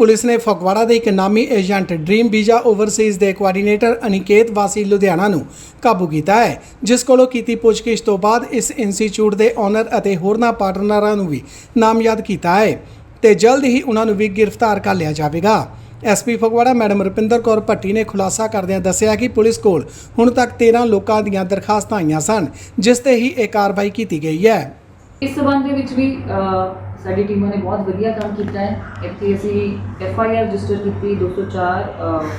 Police ਨੇ ਫਗਵਾੜਾ ਦੇ ਇੱਕ ਨਾਮੀ ਏਜੰਟ ਡ੍ਰੀਮ ਵੀਜ਼ਾ ਓਵਰਸੀਜ਼ ਦੇ ਕੋਆਰਡੀਨੇਟਰ ਅਨਿਕੇਤ ਵਾਸੀ ਲੁਧਿਆਣਾ ਨੂੰ ਕਾਬੂ ਕੀਤਾ ਹੈ, ਜਿਸ ਕੋਲੋਂ ਕੀਤੀ ਪੁੱਛਗਿੱਛ ਤੋਂ ਬਾਅਦ ਇਸ ਇੰਸਟੀਚਿਊਟ ਦੇ ਓਨਰ ਅਤੇ ਹੋਰਨਾਂ ਪਾਰਟਨਰਾਂ ਨੂੰ ਵੀ ਨਾਮਜ਼ਦ ਕੀਤਾ ਹੈ ਤੇ ਜਲਦ ਹੀ ਉਹਨਾਂ ਨੂੰ ਵੀ ਗ੍ਰਿਫਤਾਰ ਕਰ ਲਿਆ ਜਾਵੇਗਾ। ਐਸਪੀ ਫਗਵਾੜਾ ਮੈਡਮ ਰੁਪਿੰਦਰ ਕੌਰ ਭੱਟੀ ਨੇ ਖੁਲਾਸਾ ਕਰਦਿਆਂ ਦੱਸਿਆ ਕਿ ਪੁਲਿਸ ਕੋਲ ਹੁਣ ਤੱਕ 13 ਲੋਕਾਂ ਦੀਆਂ ਦਰਖਾਸਤਾਂ ਆਈਆਂ ਸਨ, ਜਿਸ ਤੇ ਹੀ ਇਹ ਕਾਰਵਾਈ ਕੀਤੀ ਗਈ ਹੈ। ਇਸ ਸਬੰਧ ਦੇ ਵਿੱਚ ਵੀ ਸਾਡੀ ਟੀਮਾਂ ਨੇ ਬਹੁਤ ਵਧੀਆ ਕੰਮ ਕੀਤਾ ਹੈ। ਇੱਥੇ ਅਸੀਂ ਐਫ ਆਈ ਆਰ ਰਜਿਸਟਰ ਕੀਤੀ 204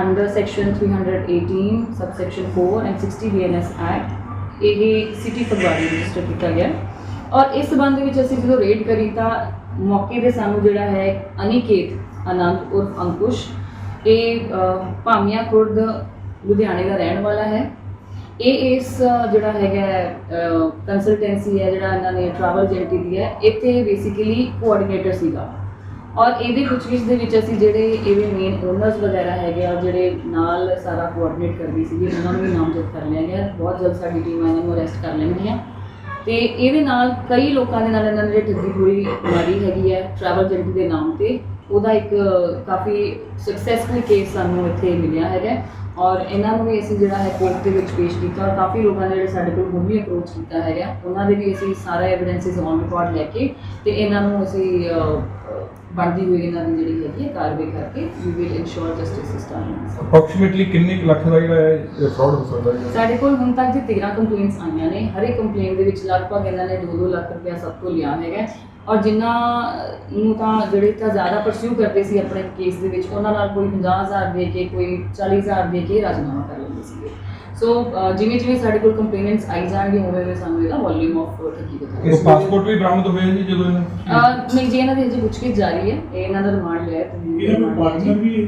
under section 318 sub section 4 and 60 BNS act ਇਹ ਸਿਟੀ ਫਗਵਾੜਾ ਰਜਿਸਟਰ ਕੀਤਾ ਗਿਆ ਔਰ ਇਸ ਸਬੰਧ ਦੇ ਵਿੱਚ ਅਸੀਂ ਜਦੋਂ ਰੇਡ ਕਰੀ ਤਾਂ ਮੌਕੇ ਤੇ ਸਾਨੂੰ ਜਿਹੜਾ ਹੈ ਅਨਿਕੇਤ ਆਨੰਦ ਉਰਫ ਅੰਕੁਸ਼, ਇਹ ਭਾਮੀਆਂ ਖੁਰਦ ਲੁਧਿਆਣੇ ਦਾ ਰਹਿਣ ਵਾਲਾ ਹੈ। ਇਹ ਇਸ ਜਿਹੜਾ ਹੈਗਾ ਕੰਸਲਟੈਂਸੀ ਹੈ, ਜਿਹੜਾ ਇਹਨਾਂ ਨੇ ਟਰੈਵਲ ਏਜੰਟੀ ਦੀ ਹੈ, ਇੱਥੇ ਬੇਸਿਕਲੀ ਕੋਆਰਡੀਨੇਟਰ ਸੀਗਾ। ਔਰ ਇਹਦੇ ਪੁੱਛਗਿੱਛ ਦੇ ਵਿੱਚ ਅਸੀਂ ਜਿਹੜੇ ਇਹਦੇ ਮੇਨ ਓਨਰਸ ਵਗੈਰਾ ਹੈਗੇ ਆ, ਜਿਹੜੇ ਨਾਲ ਸਾਰਾ ਕੋਆਰਡੀਨੇਟ ਕਰਦੀ ਸੀਗੀ, ਉਹਨਾਂ ਨੂੰ ਵੀ ਨਾਮਜ਼ਦ ਕਰ ਲਿਆ ਗਿਆ। ਬਹੁਤ ਜਲਦ ਸਾਡੀ ਟੀਮ ਇਹਨਾਂ ਨੂੰ ਅਰੈਸਟ ਕਰ ਲੈਣਗੀਆਂ। ਤੇ ਇਹਦੇ ਨਾਲ ਕਈ ਲੋਕਾਂ ਦੇ ਨਾਲ ਇਹਨਾਂ ਨੇ ਜਿਹੜੀ ਠੱਗੀ ਪੂਰੀ ਮਾਰੀ ਹੈਗੀ ਹੈ ਟਰੈਵਲ ਏਜੰਟੀ ਦੇ ਨਾਮ ਤੇ। ਉਹਦਾ ਇੱਕ ਕਾਫੀ ਸਕਸੈਸਫੁਲ ਕੇਸ ਸਾਨੂੰ ਇੱਥੇ ਮਿਲਿਆ ਹੈਗਾ ਔਰ ਇਹਨਾਂ ਨੂੰ ਵੀ ਅਸੀਂ ਜਿਹੜਾ ਹੈ ਕੋਰਟ ਦੇ ਵਿੱਚ ਪੇਸ਼ ਕੀਤਾ ਔਰ ਕਾਫੀ ਲੋਕਾਂ ਨੇ ਜਿਹੜੇ ਸਾਡੇ ਕੋਲ ਹੁਣ ਵੀ ਅਪਰੋਚ ਕੀਤਾ ਹੈਗਾ ਉਹਨਾਂ ਦੇ ਵੀ ਅਸੀਂ ਸਾਰਾ ਐਵੀਡੈਂਸਿਸ ਔਨ ਰਿਕਾਰਡ ਲੈ ਕੇ ਤੇ ਇਹਨਾਂ ਨੂੰ ਅਸੀਂ ਬਣਦੀ ਹੋਈ ਇਹਨਾਂ ਦੀ ਜਿਹੜੀ ਹੈਗੀ ਹੈ ਕਾਰਵਾਈ ਕਰਕੇ we will ensure justice system approximately ਕਿੰਨੇ ਕੁ ਲੱਖ ਦਾ ਜਿਹੜਾ ਹੈ ਫਰਾਡ ਹੋ ਸਕਦਾ ਹੈ ਸਾਡੇ ਕੋਲ ਹੁਣ ਤੱਕ ਦੀ 13 ਕੰਪਲੇਂਟਸ ਆਈਆਂ ਨੇ। ਹਰ ਇੱਕ ਕੰਪਲੇਂਟ ਦੇ ਵਿੱਚ ਲਗਭਗ ਇਹਨਾਂ ਨੇ 2-2 ਲੱਖ ਰੁਪਇਆ ਸਭ ਤੋਂ ਲਿਆ ਹੈਗਾ ਔਰ ਜਿਨ੍ਹਾਂ ਨੂੰ ਤਾਂ ਜਿਹੜੇ ਤਾਂ ਜ਼ਿਆਦਾ ਪਰਸਿਊ ਕਰਦੇ ਸੀ ਆਪਣੇ ਕੇਸ ਦੇ ਵਿੱਚ ਉਹਨਾਂ ਨਾਲ ਕੋਈ 50000 ਦੇ ਕੇ ਕੋਈ 40000 ਦੇ ਕੇ ਰਾਜਨਾਮਾ ਕਰ ਲੈਂਦੇ ਸੀਗੇ। ਸੋ ਜਿਵੇਂ ਜਿਵੇਂ ਸਾਡੇ ਕੋਲ ਕੰਪਲੇਂਟਸ ਆਈ ਜਾਣਗੇ ਉਵੇਂ ਉਵੇਂ ਸਾਨੂੰ ਇਹਦਾ ਵੋਲਿਊਮ ਆਫ ਦਿਖਾਏਗਾ ਉਹ ਪਾਸਪੋਰਟ ਵੀ ਬਰਾਮਦ ਹੋਏ ਜੀ ਜਦੋਂ ਇਹਨਾਂ ਨਹੀਂ ਜੀ ਇਹਨਾਂ ਦੀ ਅਜੇ ਪੁੱਛਗਿੱਛ ਜਾਰੀ ਹੈ ਇਹ ਇਹਨਾਂ ਦਾ ਰਿਮਾਂਡ ਲਿਆ ਤੇ ਪਾਰਟਨਰ ਵੀ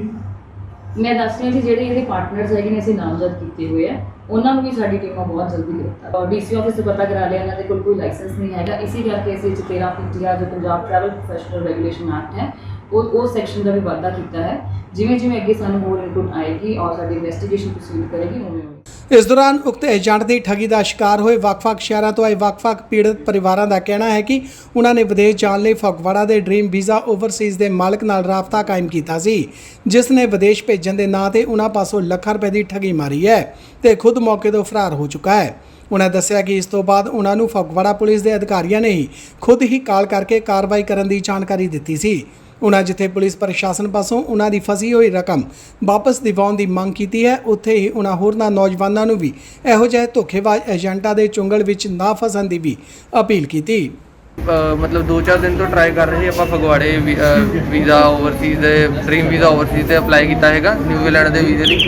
ਮੈਂ ਦੱਸ ਰਹੀ ਹਾਂ ਕਿ ਜਿਹੜੇ ਇਹਦੇ ਪਾਰਟਨਰਸ ਹੈਗੇ ਨੇ ਅਸੀਂ ਨਾਮਜ਼ਦ ਕੀਤੇ ਹੋਏ ਆ। ਉਹਨਾਂ ਨੂੰ ਵੀ ਸਾਡੀ ਟੀਮਾਂ ਬਹੁਤ ਜਲਦੀ ਗ੍ਰਿਫਤਾਰ ਡੀਸੀ ਆਫਿਸ ਤੋਂ ਪਤਾ ਕਰਾ ਲਿਆ, ਇਹਨਾਂ ਦੇ ਕੋਲ ਕੋਈ ਲਾਇਸੈਂਸ ਨਹੀਂ ਹੈਗਾ। ਇਸੇ ਕਰਕੇ ਅਸੀਂ ਚ 13 ਪਿੰਟੀਆ ਜੋ Punjab travel professional regulation act ਹੈ, ਉਹ ਉਹ ਸੈਕਸ਼ਨ ਦਾ ਵੀ ਵਾਧਾ ਕੀਤਾ ਹੈ। ਜਿਵੇਂ ਜਿਵੇਂ ਅੱਗੇ ਸਾਨੂੰ ਹੋਰ ਇਨਪੁਟ ਆਏਗੀ ਔਰ ਸਾਡੀ ਇਨਵੈਸਟੀਗੇਸ਼ਨ ਪ੍ਰੋਸੀਡ ਕਰੇਗੀ ਉਵੇਂ ਉਵੇਂ ਇਸ ਦੌਰਾਨ ਉਕਤ ਏਜੰਟ ਦੀ ਠੱਗੀ ਦਾ ਸ਼ਿਕਾਰ ਹੋਏ ਵੱਖ-ਵੱਖ ਸ਼ਹਿਰਾਂ ਤੋਂ ਆਏ ਵੱਖ-ਵੱਖ ਪੀੜਤ ਪਰਿਵਾਰਾਂ ਦਾ ਕਹਿਣਾ ਹੈ ਕਿ ਉਹਨਾਂ ਨੇ ਵਿਦੇਸ਼ ਜਾਣ ਲਈ ਫਗਵਾੜਾ ਦੇ ਡ੍ਰੀਮ ਵੀਜ਼ਾ ਓਵਰਸੀਜ਼ ਦੇ ਮਾਲਕ ਨਾਲ ਰਾਬਤਾ ਕਾਇਮ ਕੀਤਾ ਸੀ, ਜਿਸ ਨੇ ਵਿਦੇਸ਼ ਭੇਜਣ ਦੇ ਨਾਂ ਤੇ ਉਹਨਾਂ ਪਾਸੋਂ ਲੱਖਾਂ ਰੁਪਏ ਦੀ ਠੱਗੀ ਮਾਰੀ ਹੈ ਤੇ ਖੁਦ ਮੌਕੇ ਤੋਂ ਫਰਾਰ ਹੋ ਚੁੱਕਾ ਹੈ। ਉਹਨਾਂ ਦੱਸਿਆ ਕਿ ਇਸ ਤੋਂ ਬਾਅਦ ਉਹਨਾਂ ਨੂੰ ਫਗਵਾੜਾ ਪੁਲਿਸ ਦੇ ਅਧਿਕਾਰੀਆਂ ਨੇ ਹੀ ਖੁਦ ਹੀ ਕਾਲ ਕਰਕੇ ਕਾਰਵਾਈ ਕਰਨ ਦੀ ਜਾਣਕਾਰੀ ਦਿੱਤੀ ਸੀ। ਉਹਨਾਂ ਜਿੱਥੇ ਪੁਲਿਸ ਪ੍ਰਸ਼ਾਸਨ ਪਾਸੋਂ ਉਹਨਾਂ ਦੀ ਫਸੀ ਹੋਈ ਰਕਮ ਵਾਪਸ ਦਿਵਾਉਣ ਦੀ ਮੰਗ ਕੀਤੀ ਹੈ ਉੱਥੇ ਹੀ ਉਹਨਾਂ ਹੋਰਨਾਂ ਨੌਜਵਾਨਾਂ ਨੂੰ ਵੀ ਇਹੋ ਜਿਹੇ ਧੋਖੇਬਾਜ਼ ਏਜੰਟਾਂ ਦੇ ਚੁੰਗਲ ਵਿੱਚ ਨਾ ਫਸਣ ਦੀ ਵੀ ਅਪੀਲ ਕੀਤੀ। ਅ, ਮਤਲਬ 2-4 ਦਿਨ ਤੋਂ ਟਰਾਈ ਕਰ ਰਹੇ ਸੀ ਆਪਾਂ ਫਗਵਾੜੇ ਵੀ- ਅ, ਵੀਜ਼ਾ ਓਵਰਸੀਜ਼ ਦੇ ਡ੍ਰੀਮ ਵੀਜ਼ਾ ਓਵਰਸੀਜ਼ ਤੇ ਅਪਲਾਈ ਕੀਤਾ ਹੈਗਾ ਨਿਊਜ਼ੀਲੈਂਡ ਦੇ ਵੀਜ਼ੇ ਲਈ।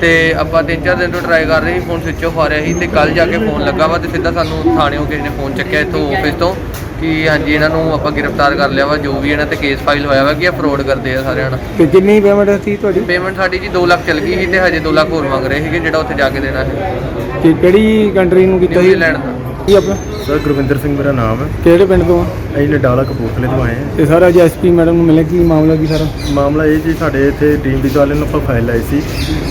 ਤੇ ਆਪਾਂ 3-4 ਦਿਨ ਤੋਂ ਟਰਾਈ ਕਰ ਰਹੇ ਸੀ ਫੋਨ ਸਵਿਚ ਆਫ ਆ ਰਿਹਾ ਸੀ ਤੇ ਕੱਲ ਜਾ ਕੇ ਫੋਨ ਲੱਗਾ ਵਾ ਤੇ ਸਿੱਧਾ ਸਾਨੂੰ ਥਾਣਿਓਂ ਕਿਸੇ ਨੇ ਫੋਨ ਚੱਕਿਆ ਇੱਥੋਂ ਆਫਿਸ ਤੋਂ। ਕਿ ਹਾਂਜੀ ਇਹਨਾਂ ਨੂੰ ਆਪਾਂ ਗ੍ਰਿਫਤਾਰ ਕਰ ਲਿਆ ਵਾ ਜੋ ਵੀ ਇਹਨਾਂ ਤੇ ਕੇਸ ਫਾਈਲ ਹੋਇਆ ਵਾ ਕਿ ਇਹ ਫਰੋਡ ਕਰਦੇ ਆ ਸਾਰਿਆਂ ਨਾਲ। ਤੇ ਕਿੰਨੀ ਪੇਮੈਂਟ ਸੀ ਤੁਹਾਡੀ? ਪੇਮੈਂਟ ਸਾਡੀ ਜੀ 2 ਲੱਖ ਚੱਲ ਗਈ ਸੀ ਤੇ ਹਜੇ 2 ਲੱਖ ਹੋਰ ਮੰਗ ਰਹੇ ਸੀਗੇ ਜਿਹੜਾ ਉੱਥੇ ਜਾ ਕੇ ਦੇਣਾ ਹੈ ਤੇ ਕਿਹੜੀ ਕੰਟਰੀ ਨੂੰ ਕੀਤਾ ਸੀ? ਨਿਊਜ਼ੀਲੈਂਡ ਦਾ ਕੀ ਆਪਣਾ? ਸਰ ਗੁਰਵਿੰਦਰ ਸਿੰਘ ਮੇਰਾ ਨਾਮ ਹੈ। ਕਿਹੜੇ ਪਿੰਡ ਤੋਂ ਆ? ਅਸੀਂ ਨਡਾਲਾ ਕਪੂਰਥਲੇ ਤੋਂ ਆਏ ਹਾਂ। ਤੇ ਸਾਰਾ ਜੀ ਐਸਪੀ ਮੈਡਮ ਨੂੰ ਮਿਲਿਆ ਕੀ ਮਾਮਲਾ ਕੀ ਸਾਰਾ? ਮਾਮਲਾ ਇਹ ਜੀ ਸਾਡੇ ਇੱਥੇ ਟੀਮ ਵੀਜ਼ਾ ਵਾਲਿਆਂ ਨੂੰ ਆਪਾਂ ਫਾਈਲ ਲਾਈ ਸੀ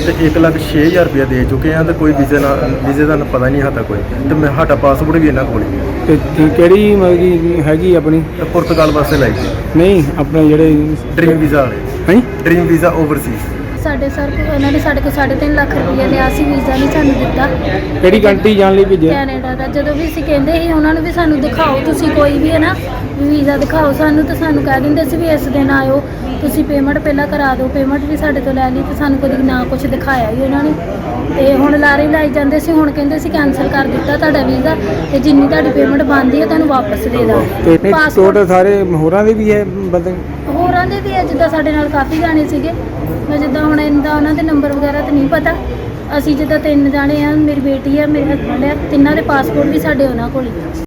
ਤੇ 1 ਲੱਖ 6000 ਰੁਪਇਆ ਦੇ ਚੁੱਕੇ ਆ ਤੇ ਕੋਈ ਵੀਜ਼ੇ ਨਾਲ ਵੀਜ਼ੇ ਦਾ ਪਤਾ ਨਹੀਂ ਹਾਤਾ ਕੋਈ। ਤੇ ਮੈਂ ਸਾਡਾ ਪਾਸਪੋਰਟ ਵੀ ਇਹਨਾਂ ਕੋਲ ਹੀ ਹੈ। ਤੇ ਕੀ- ਕਿਹੜੀ ਮਤਲਬ ਕਿ ਹੈਗੀ ਆਪਣੀ? ਤੇ ਪੁਰਤਗਾਲ ਵਾਸਤੇ ਲਾਈ ਸੀ। ਨਹੀਂ ਆਪਣੇ ਜਿਹੜੇ ਡ੍ਰੀਮ ਵੀਜ਼ਾ ਵਾਲੇ। ਹੈ? ਡ੍ਰੀਮ ਵੀਜ਼ਾ ਓਵਰਸੀਜ਼ ਸਾਡੇ ਸਰ ਕੋਲ ਉਹਨਾਂ ਨੇ ਸਾਡੇ ਕੋਲ 3.5 ਲੱਖ ਰੁਪਏ ਲਿਆ ਸੀ ਵੀਜ਼ਾ ਨਹੀਂ ਸਾਨੂੰ ਦਿੱਤਾ। ਕਿਹੜੀ ਕੰਟਰੀ ਜਾਣ ਲਈ ਭੇਜਿਆ? ਕੈਨੇਡਾ ਦਾ। ਜਦੋਂ ਵੀ ਅਸੀਂ ਕਹਿੰਦੇ ਸੀ ਉਹਨਾਂ ਨੂੰ ਵੀ ਸਾਨੂੰ ਦਿਖਾਓ ਤੁਸੀਂ ਕੋਈ ਵੀ ਹੈ ਨਾ ਵੀ ਵੀਜ਼ਾ ਦਿਖਾਓ। ਸਾਨੂੰ ਤਾਂ ਸਾਨੂੰ ਕਹਿ ਦਿੰਦੇ ਸੀ ਵੀ ਇਸ ਦਿਨ ਆਇਓ। ਤੁਸੀਂ ਪੇਮੈਂਟ ਪਹਿਲਾਂ ਕਰਾ ਦਿਓ। ਪੇਮੈਂਟ ਵੀ ਸਾਡੇ ਤੋਂ ਲੈ ਲਈ ਤੇ ਸਾਨੂੰ ਕਦੀ ਨਾ ਕੁਝ ਦਿਖਾਇਆ ਹੀ ਉਹਨਾਂ ਨੇ। ਤੇ ਹੁਣ ਲਾਰੇ ਲਾਈ ਜਾਂਦੇ ਸੀ। ਹੁਣ ਕਹਿੰਦੇ ਸੀ ਕੈਨਸਲ ਕਰ ਦਿੱਤਾ ਤੁਹਾਡਾ ਵੀਜ਼ਾ ਤੇ ਜਿੰਨੀ ਤੁਹਾਡੀ ਪੇਮੈਂਟ ਬਣਦੀ ਹੈ ਤੁਹਾਨੂੰ ਵਾਪਸ ਦੇ ਦਾਂ ਤੇ ਪਾਸਪੋਰਟ ਸਾਰੇ ਹੋਰਾਂ ਦੇ ਵੀ ਹੈ ਬੰਦੇ? ਹੋਰਾਂ ਦੇ ਵੀ ਹੈ ਜਿੱਦਾਂ ਸਾਡੇ ਨਾਲ ਕਾਫੀ ਜਾਣੇ ਸੀਗੇ। ਮੈਂ ਜਿੱਦਾਂ ਹੁਣ ਇਹਦਾ ਉਹਨਾਂ ਦੇ ਨੰਬਰ ਵਗੈਰਾ ਤੇ ਨਹੀਂ ਪਤਾ। ਅਸੀਂ ਜਿੱਦਾਂ ਤਿੰਨ ਜਾਣੇ ਆ ਮੇਰੀ ਬੇਟੀ ਆ ਮੇਰੇ ਹਸਬੰਡ ਆ ਤਿੰਨਾਂ ਦੇ ਪਾਸਪੋਰਟ ਵੀ ਸਾਡੇ ਉਹਨਾਂ ਕੋਲ ਹੀ ਆ।